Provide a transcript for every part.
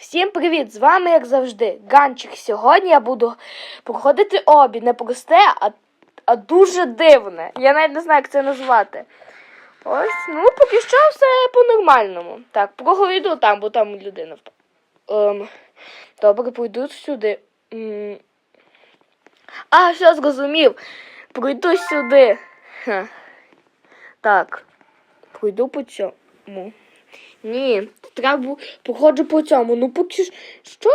Всім привіт! З вами, як завжди, Ганчик. Сьогодні я буду проходити обід. Не просте, а, а дуже дивне. Я навіть не знаю, як це назвати. Ось, ну, поки що все по-нормальному. Так, пройду там, бо там людина. Ем, добре, пройду сюди. М. А, все зрозумів. Пройду сюди. Ха. Так. Пройду по цьому. Ні, треба походжу по цьому. Ну поки що?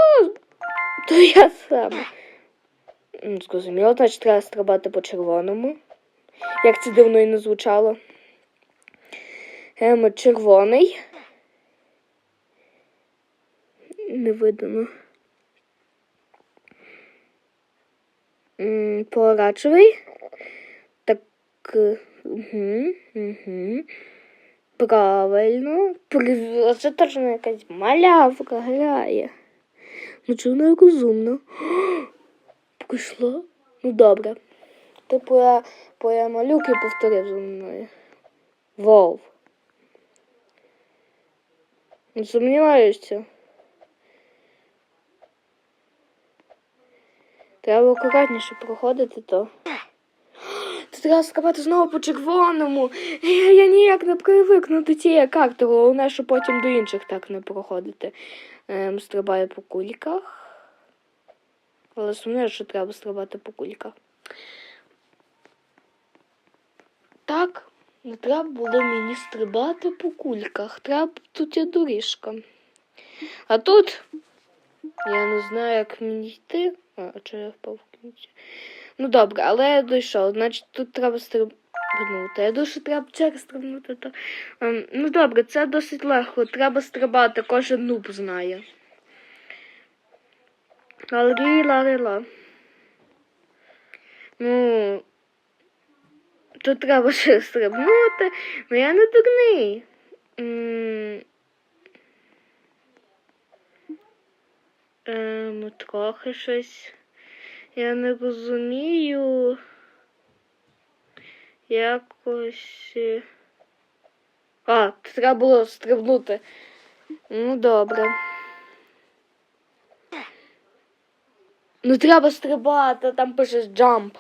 То я сам. М, Зрозуміло, значить треба стрибати по червоному. Як це дивно і не звучало. Ем, червоний. Не видно. М, Помаранчевий. Так. Угу, угу. Правильно. Прив... Це точно якась малявка грає. Ну чого вона розумно? Прийшла? Ну добре. Типу я по я малюки повторив за мною. Вов. Не сумніваюся. Треба акуратніше проходити то. Треба скакати знову по червоному. Я, я ніяк не привикну до цієї карти, головне, що потім до інших так не проходити. Ем, стрибаю по кульках. Але сумніваюся, що треба стрибати по кульках. Так, не треба було мені стрибати по кульках. Треба тут є доріжка. А тут я не знаю, як мені йти. А, а чого я впав в кінці? Ну добре, але я дійшов. Значить, тут треба стрибнути. Я думаю, треба через стрибнути. То... Ем, ну добре, це досить легко. Треба стрибати, кожен нуб знає. Ла-ла-ла-ла. Ну. Тут треба ще стрибнути. Ну я не дурний. Ем, трохи щось. Я не розумію. Якось. е, А, треба було стрибнути. Ну, добре. Ну, треба стрибати, там пише jump.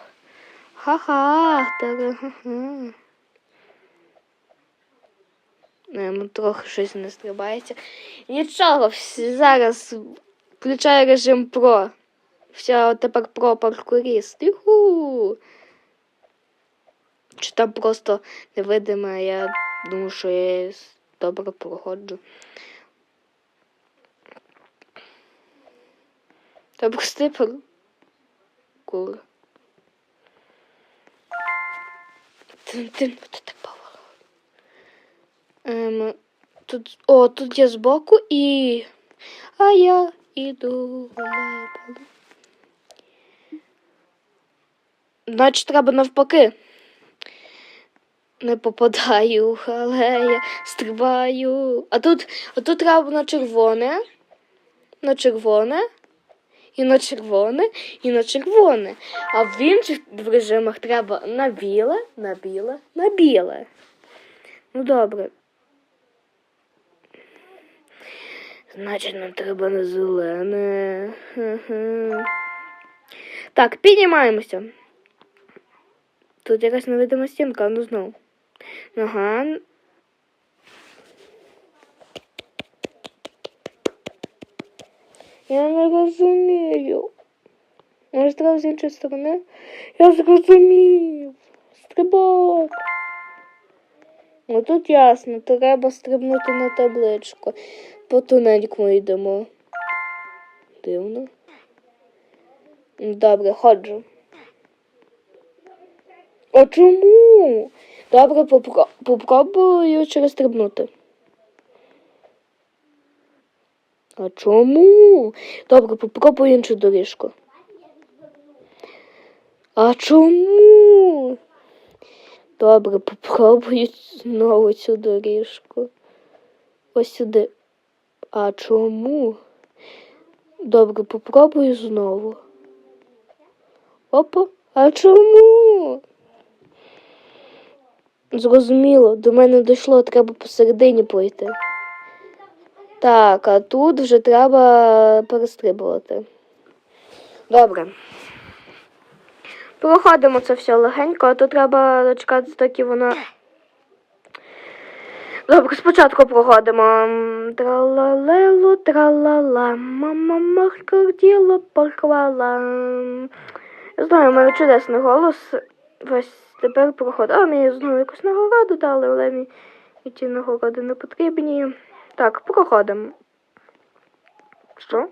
Ха-ха. та-га-ха-ха. Ем, трохи щось не стрибається. Нічого, всі- зараз включаю режим Pro. Все, тепер про паркуріст. Юху. Чи там просто невидиме, я думаю, що я добре проходжу. Та простий паркур. Тин-тин. Ем, тут, о, тут я збоку і... А я іду гуляю. Значить, треба навпаки. Не попадаю, але я стрибаю. А тут, а тут треба на червоне, на червоне, і на червоне, і на червоне. А в інших режимах треба на біле, на біле, на біле. Ну добре. Значить, нам треба на зелене. Так, піднімаємося. Тут якась невидима стінка, ну знову. Ага. Я не розумію. Може, треба з іншої сторони? Я зрозумів. Стрибок. Ну тут ясно, треба стрибнути на табличку. По тунельку йдемо. Дивно. Добре, ходжу. А чому? Добре, попро... попробую через стрибнути. А чому? Добре, попробую іншу доріжку. А чому? Добре, попробую знову цю доріжку. Ось сюди. А чому? Добре, попробую знову. Опа, а чому? Зрозуміло, до мене дійшло, треба посередині пройти. Так, а тут вже треба перестрибувати. Добре. Проходимо це все легенько, а то треба дочекатися, доки воно. Добре, спочатку проходимо. М, Тралалело, тралала, мама махкарділо похвала. Я знаю, у мене чудесний голос. Ось тепер проходить. А, мені знову якусь нагороду дали, але мені ті нагороди не потрібні. Так, проходимо. Що?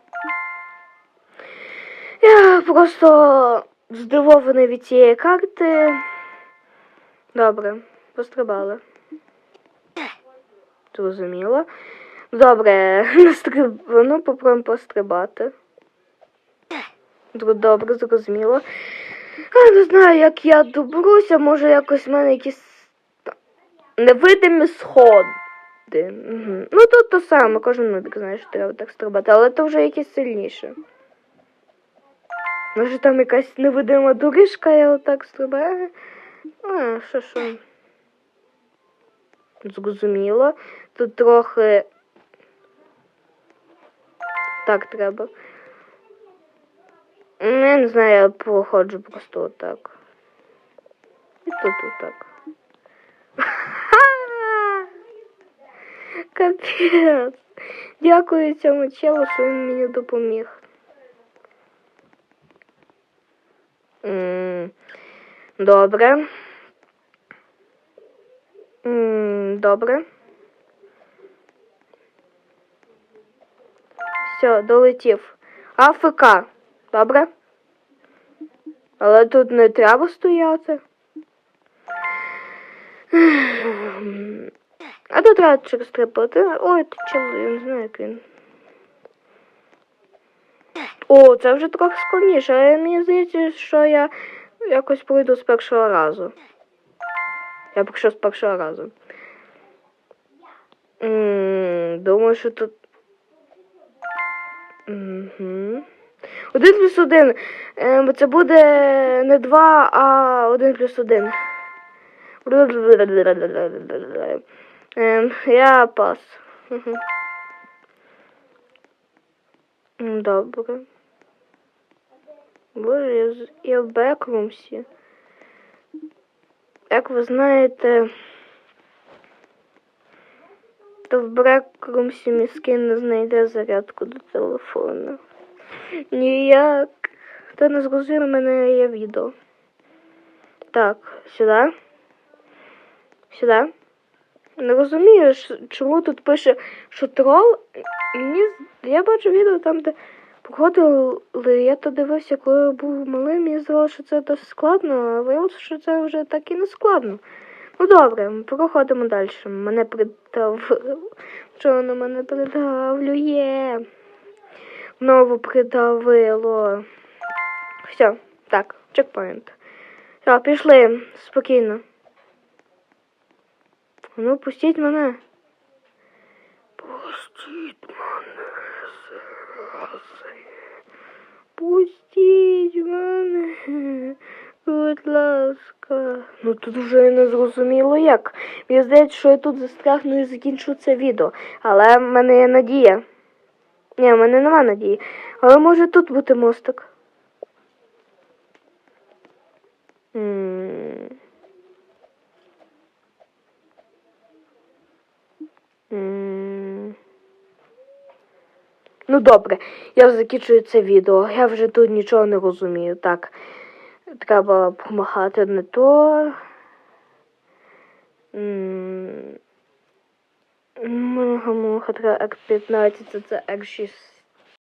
Я просто здивований від цієї карти. Добре, пострибали. Зрозуміло. Добре, настриб... ну, попробуємо пострибати. Добре, зрозуміло. А, не знаю, як я доберуся, може якось в мене якісь невидимі сходи. Угу. Ну тут то саме, кожен нубік знає, що треба так стрибати, але то вже якісь сильніше. Може там якась невидима доріжка, я отак стрибаю. А, що що. Зрозуміло. Тут трохи. Так треба. Ну, Я не знаю, я проходжу просто отак. І тут отак. Капець. Дякую цьому челу, що він мені допоміг. Добре. Добре. Все, долетів. АФК. Добре? Але тут не треба стояти. А тут треба через трипоти. Ой, ти чоло, я не як він. О, це вже трохи складніше, але мені здається, що я якось пройду з першого разу. Я прийшов з першого разу. Думаю, що тут. Угу. Один плюс один. Ем, Це буде не два, а один плюс один. Ем, Я пас. Добре. Боже, я в бекрумсі. Як ви знаєте, то в бекрумсі міський не знайде зарядку до телефону. Ніяк. Хто не зрозумів, мене є відео. Так, сюди. Сюди. Не розумію, чому тут пише, що трол. Мені я бачу відео там, де проходили, я то дивився, коли я був малим, мені здавалося, що це досить складно, а виявилося, що це вже так і не складно. Ну добре, проходимо далі. Мене придав. Що воно мене придавлює? Знову придавило. Все, так, чекпоінт. Все, пішли, спокійно. Ну, пустіть мене. Пустіть мене зрази. Пустіть мене. Будь ласка. Ну тут вже не зрозуміло як. Мені здається, що я тут застрягну і закінчу це відео. Але в мене є надія. Ні, в мене нема надії. Але може тут бути мостик. Ну добре, я закінчую це відео. Я вже тут нічого не розумію. Так. Треба помахати не то. М. муха, треба X15, це X6.